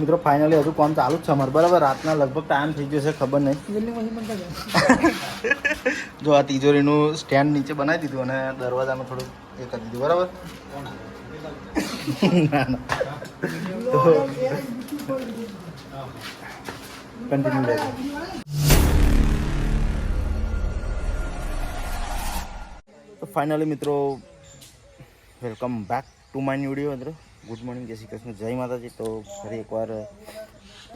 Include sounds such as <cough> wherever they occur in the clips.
મિત્રો ફાઇનલી હજુ કોમ ચાલુ જ છે અમારે. બરાબર રાતના લગભગ ટાઈમ થઈ જશે ખબર નહીં. <laughs> જો આ તિજોરીનું સ્ટેન્ડ નીચે બનાવી દીધું અને દરવાજાનું થોડું એ કરી દીધું બરાબર? કન્ટિન્યુ રહેજો તો ફાઇનલી મિત્રો welcome back to my video મિત્રો. ગુડ મોર્નિંગ જય શ્રી કૃષ્ણ. જય માતાજી. તો ફરી એકવાર,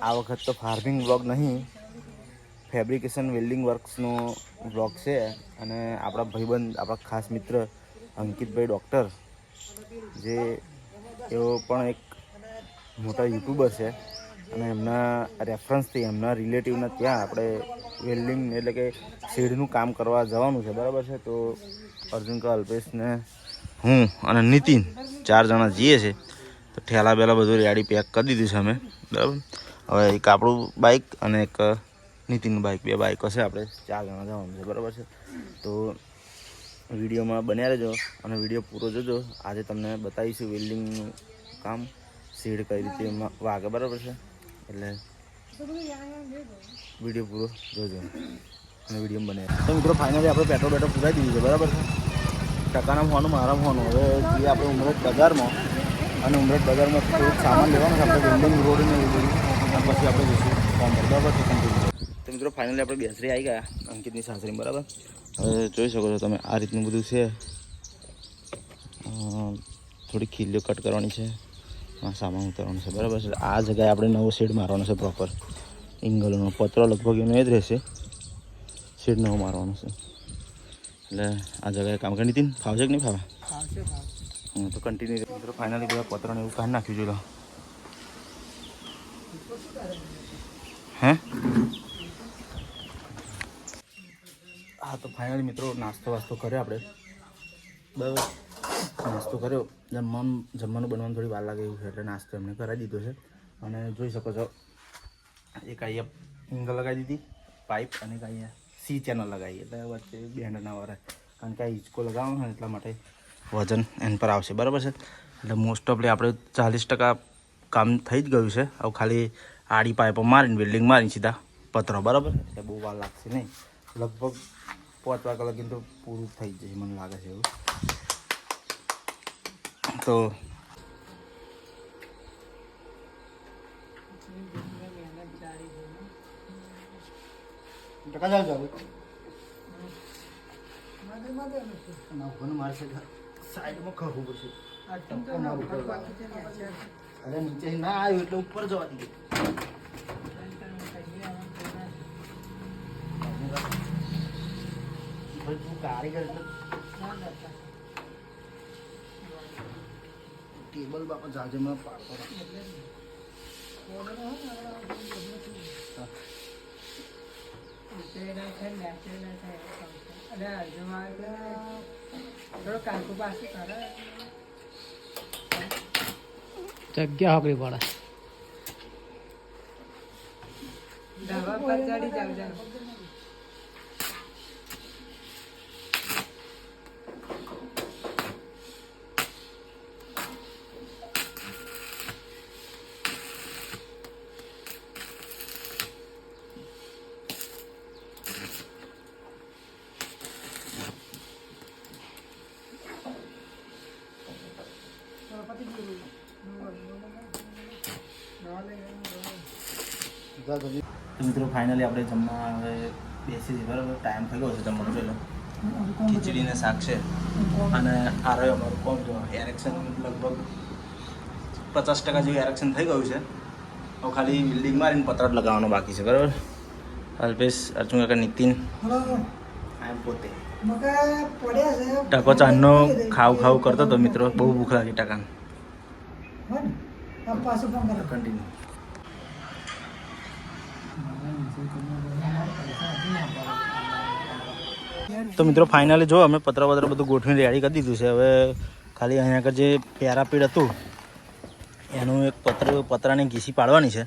આ વખત તો ફાર્મિંગ બ્લોગ નહીં. ફેબ્રિકેશન વેલ્ડિંગ વર્ક્સનો બ્લોગ છે. અને આપણા ભાઈબંધ, આપણા ખાસ મિત્ર અંકિતભાઈ ડૉક્ટર જે એઓ પણ એક મોટા યુટ્યુબર છે. અને એમના રેફરન્સથી એમના રિલેટિવના ત્યાં આપણે વેલ્ડિંગ એટલે કે શેડનું કામ કરવા જવાનું છે. બરાબર છે? તો અર્જુન કા અલ્પેશને હું અને નીતિન ચાર જણા જઈએ છે તો ઠેલા બેલા બધું રેડી પેક કરી દીધું છે અમે. બરાબર? હવે એક આપણું બાઇક અને એક નીતિનનું બાઇક બે બાઇક છે આપણે ચાર જણા જવાનું છે. બરાબર છે? તો વિડીયોમાં બન્યા રહેજો અને વીડિયો પૂરો જોજો. આજે તમને બતાવીશું વેલ્ડિંગનું કામ. સીડ કઈ રીતે વાગે. બરાબર છે? એટલે વીડિયો પૂરો જોજો અને વીડિયો બને તો મિત્રો ફાઇનલી આપણે પેટ્રોલ બેટ્રોલ પુરાઈ દીધું છે. બરાબર છે? ટકાના ફોન મારા ફોન. હવે જે આપણે ઉમરેઠ બજારમાં અને ઉમરેઠ બજારમાં થોડુંક સામાન લેવાનું છે, આપણે બિલ્ડિંગ રોડ ને એવું બધું. પછી આપણે જઈશું ફોર્મ પર બરાબર છે તો મિત્રો ફાઇનલી આપણે બેસરી આવી ગયા, અંકિતની સાસરી બરાબર? હવે જોઈ શકો છો તમે, આ રીતનું બધું છે. થોડી ખીલીઓ કટ કરવાની છે. સામાન ઉતારવાનો છે, બરાબર છે. આ જગ્યાએ આપણે નવો શેડ મારવાનો છે પ્રોપર ઇંગલનો પતરો લગભગ એનો એ જ રહેશે. શેડ નવો મારવાનો છે. એટલે આ જગ્યાએ કામ કરી નીતિન, ફાવશે કે નહીં ફાવે? ફાવશે. તો કન્ટિન્યુ મિત્રો ફાઇનલી બધા પત્રને એવું કાઢી નાખ્યું છે હે? હા, તો ફાઇનલી મિત્રો, નાસ્તો વાસ્તો કર્યો આપણે. બરાબર નાસ્તો કર્યો. જમવાનું જમવાનું બનવાનું થોડી વાર લાગે એવું છે, એટલે નાસ્તો એમને કરાવી દીધો છે. અને જોઈ શકો છો, એક અહીંયા એંગલ લગાવી દીધી, પાઇપ, અને એક અહીંયા સી ચેનલ લગાવી, એટલે વચ્ચે બેન્ડ ના વરાય કારણ કે આ હિંચકો લગાવવાનો એટલા માટે વજન એન પર આવશે. બરાબર છે? એટલે મોસ્ટ ઓફલી આપણે ચાલીસ ટકા કામ થઈ જ ગયું છે. હવે ખાલી આડી પાઇપો મારીને બિલ્ડિંગ મારીને સીધા પતરો બરાબર? એટલે બહુ વાર લાગશે નહીં. લગભગ પાંચ વાગ્યા લગીને તો પૂરું થઈ જશે મને લાગે છે એવું. તો ટકા જાવ જાવ મારે મારે સાઈડમાં ખરું પડશે આ ટંકો ના ઉપર બાકી છે ને આ છે. અરે નીચે ના આવ્યું એટલે ઉપર જવા દીધું. તું કારીગર એટલે ટેબલ બાપા જાજે મને પાડતો હા. અને અર્જુનમાં એટલે થોડો કાકુ પાસે કરે. જગ્યા આપવી પડે? ધાબા પર ચડી જાવ જાવ તો મિત્રો ફાઇનલી આપણે જમવા હવે બેસી છીએ. બરાબર? ટાઈમ થઈ ગયો છે જમવાનો પહેલો ખીચડીને શાક છે. અને આ રહ્યો અમારું કોમ જો એરેક્શન લગભગ પચાસ ટકા જેવું એરેક્શન થઈ ગયું છે. હવે ખાલી બિલ્ડિંગ મારીને પતરા જ લગાવવાનો બાકી છે બરાબર? અલ્પેશ અર્જુન કાકા નીતિન. પોતે. ટકો ચાંદનો ખાવ ખાવ કરતો હતો મિત્રો બહુ ભૂખ લાગી ટકાને. કન્ટિન્યુ તો મિત્રો ફાઇનલી જો અમે પત્ર પત્ર બધું ગોઠવીને રેડી કરી દીધું છે. હવે ખાલી અહીંયા આગળ જે પેરાપીડ હતું એનું એક પત્ર પતરાની ઘીસી પાડવાની છે.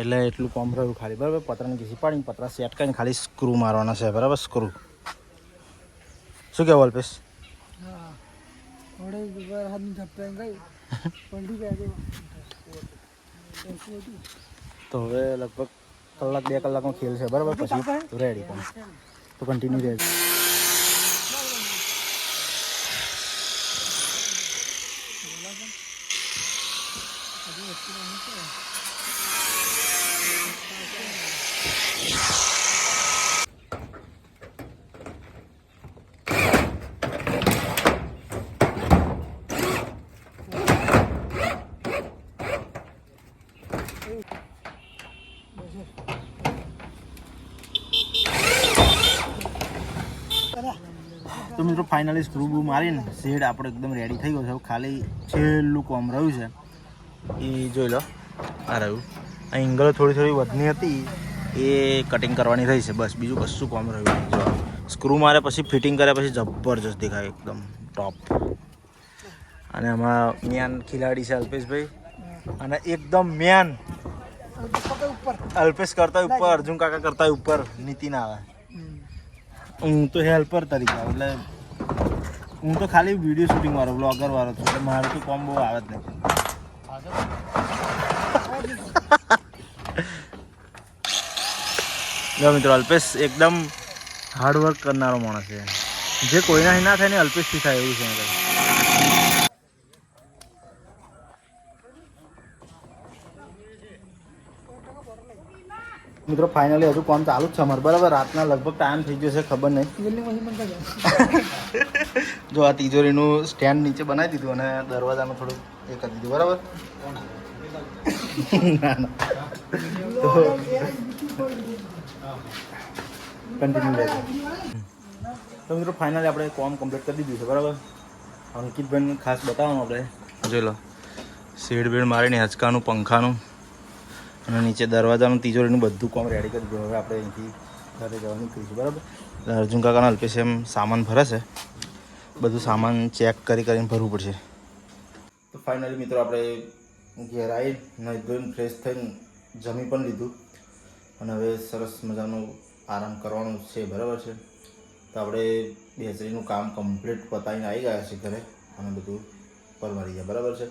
એટલે એટલું કોમ રહ્યું ખાલી. બરાબર? પતરાની ઘીસી પાડીને પતરા સેટ કરીને ખાલી સ્ક્રૂ મારવાના છે. બરાબર? સ્ક્રૂ શું કહેવું અલ્પેશ? તો હવે લગભગ કલાક બે કલાકનો ખેલ છે બરાબર? પછી રેડી પણ. તો કન્ટિન્યુ રહેજો તો મિત્રો ફાઇનલી સ્ક્રૂ બૂ મારીને શેડ આપણો એકદમ રેડી થઈ ગયો છે. ખાલી છેલ્લું કોમ રહ્યું છે. એ જોઈ લો આ રહ્યું. આ એંગલ થોડી થોડી વધની હતી. એ કટિંગ કરવાની રહી છે. બસ બીજું કશું કોમ રહ્યું જો સ્ક્રૂ મારે પછી ફિટિંગ કર્યા પછી જબરજસ્ત દેખાય એકદમ ટોપ અને આમાં મેન ખિલાડી છે અલ્પેશભાઈ. અને એકદમ મેન અલ્પેશ કરતા ઉપર અર્જુન કાકા કરતા ઉપર નીતિન આવે. હું તો હેલ્પર તરીકે એટલે હું તો ખાલી વીડિયો શૂટિંગ વાળો બ્લોગર વાળો છું, એટલે મારું તો કોમ બહુ આવે જ નહીં મિત્રો, અલ્પેશ એકદમ હાર્ડવર્ક કરનારો માણસ છે. જે કોઈના ના થાય ને, અલ્પેશથી થાય એવું છે. મિત્રો ફાઇનલી હજુ કામ ચાલુ જ છે અમારે. બરાબર રાતના લગભગ ટાઈમ થઈ ગયો છે ખબર નહીં. <laughs> જો આ તિજોરીનું સ્ટેન્ડ નીચે બનાવી દીધું અને દરવાજાનું થોડું એ કરી દીધું બરાબર? <laughs> ના ના. કન્ટિન્યુ રહેજો. તો મિત્રો ફાઇનલી આપણે કોમ કમ્પ્લીટ કરી દીધું છે બરાબર? અંકિતભાઈને ખાસ બતાવવાનું આપણે. જોઈ લો. શેડ બેડ મારીને હચકાનું પંખાનું. અને નીચે દરવાજાનું તિજોરીનું બધું કોમ રેડી કરી દીધું હવે આપણે અહીંથી ઘરે જવા નીકળીશું બરાબર? અર્જુન કાકાના અલ્પેશ એમ સામાન ભરે છે બધું સામાન ચેક કરી કરીને ભરવું પડશે. તો ફાઇનલી મિત્રો આપણે ઘેર આવી નહીં ધોઈને ફ્રેશ થઈને જમી પણ લીધું. અને હવે સરસ મજાનો આરામ કરવાનું છે, બરાબર છે? તો આપણે બેસરીનું કામ કમ્પ્લીટ પતાવીને આવી ગયા છે ઘરે. અને બધું પરવારી ગયા, બરાબર છે?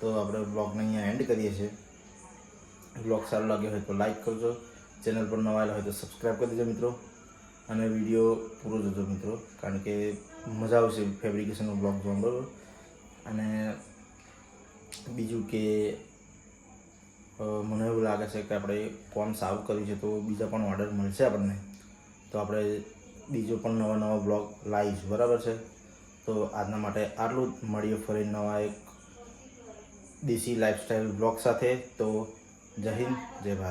તો આપણે બ્લોગને અહીંયા એન્ડ કરીએ છીએ. બ્લોગ સારો લાગ્યો હોય તો લાઇક કરજો. ચેનલ પર નવા આવેલા હોય તો સબસ્ક્રાઈબ કરી દેજો મિત્રો. અને વીડિયો પૂરો જોજો મિત્રો, કારણ કે મજા આવશે ફેબ્રિકેશનનો બ્લોગ જોવા બરાબર? અને બીજું કે મને એવું લાગે છે કે આપણે કોમ સારું કર્યું છે તો બીજા પણ ઓર્ડર મળશે આપણને. તો આપણે બીજો પણ નવા નવા બ્લોગ લાવીશ, બરાબર છે? તો આજના માટે આટલું જ. મળીએ ફરી નવા એક દેશી લાઈફસ્ટાઈલ બ્લોગ સાથે. તો જય હિન્દ જય ભારત.